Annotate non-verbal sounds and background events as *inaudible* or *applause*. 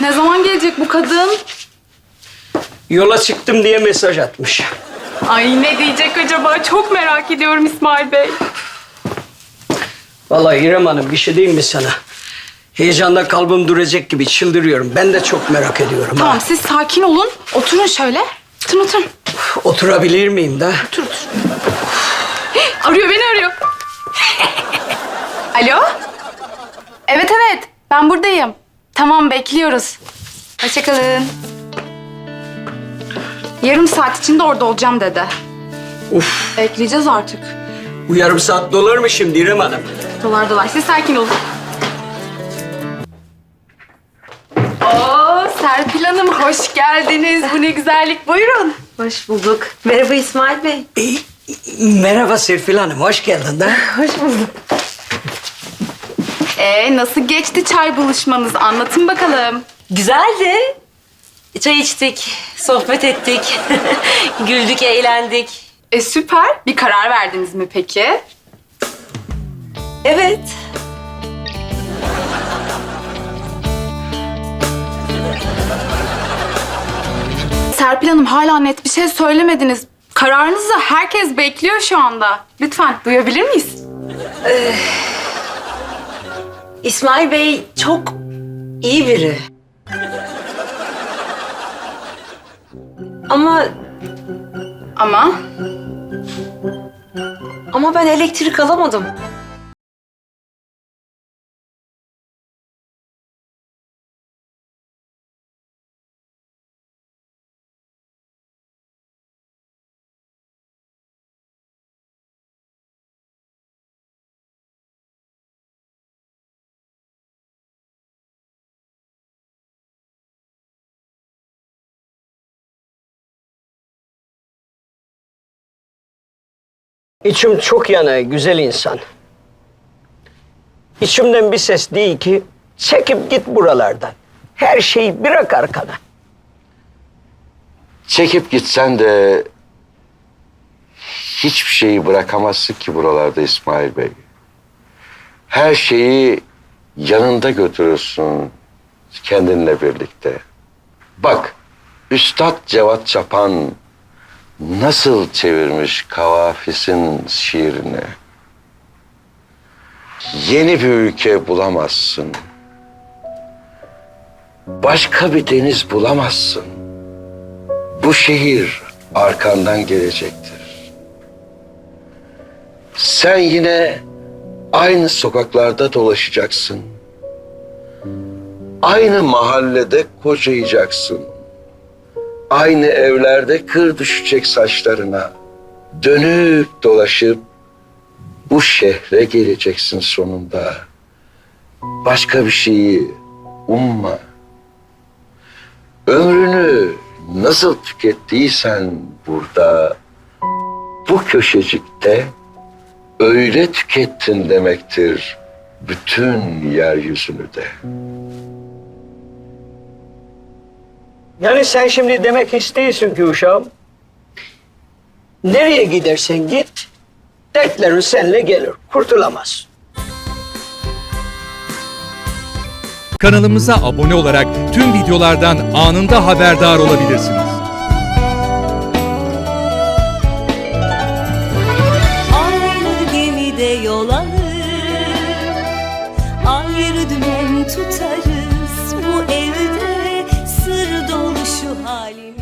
Ne zaman gelecek bu kadın? Yola çıktım diye mesaj atmış. Ay ne diyecek acaba? Çok merak ediyorum İsmail Bey. Vallahi İrem Hanım bir şey diyeyim mi sana? Heyecandan kalbim duracak gibi çıldırıyorum. Ben de çok merak ediyorum. Tamam Ha. siz sakin olun. Oturun şöyle. Oturun oturun. Oturabilir miyim da? Otur otur. *gasps* Arıyor beni arıyor. *laughs* Alo? Evet evet ben buradayım. Tamam bekliyoruz. Hoşçakalın. Yarım saat içinde orada olacağım dedi. Uf, Bekleyeceğiz artık. bu yarım saat dolar mı şimdi İrem Hanım? Dolar dolar. Siz sakin olun. Oo, Serpil Hanım hoş geldiniz. Bu ne güzellik. Buyurun. Hoş bulduk. Merhaba İsmail Bey. E, merhaba Serpil Hanım, hoş geldin de. Hoş bulduk. Ee, nasıl geçti çay buluşmanız? Anlatın bakalım. Güzeldi. Çay içtik, sohbet ettik, *laughs* güldük, eğlendik. E süper. Bir karar verdiniz mi peki? Evet. Serpil Hanım hala net bir şey söylemediniz. Kararınızı herkes bekliyor şu anda. Lütfen duyabilir miyiz? İsmail Bey çok iyi biri. Ama Ama ama ben elektrik alamadım. İçim çok yanıyor güzel insan. İçimden bir ses değil ki çekip git buralardan. Her şeyi bırak arkana. Çekip gitsen de hiçbir şeyi bırakamazsın ki buralarda İsmail Bey. Her şeyi yanında götürürsün kendinle birlikte. Bak, Üstad Cevat Çapan nasıl çevirmiş Kavafis'in şiirini. Yeni bir ülke bulamazsın. Başka bir deniz bulamazsın. Bu şehir arkandan gelecektir. Sen yine aynı sokaklarda dolaşacaksın. Aynı mahallede kocayacaksın. Aynı evlerde kır düşecek saçlarına. Dönüp dolaşıp bu şehre geleceksin sonunda. Başka bir şeyi umma. Ömrünü nasıl tükettiysen burada, bu köşecikte öyle tükettin demektir bütün yeryüzünü de. Yani sen şimdi demek istiyorsun ki uşağım, nereye gidersen git, dertlerin seninle gelir, kurtulamaz. Kanalımıza abone olarak tüm videolardan anında haberdar olabilirsiniz. Aynı gemide yol alır Ayrı dümen tutarız Bu evde şu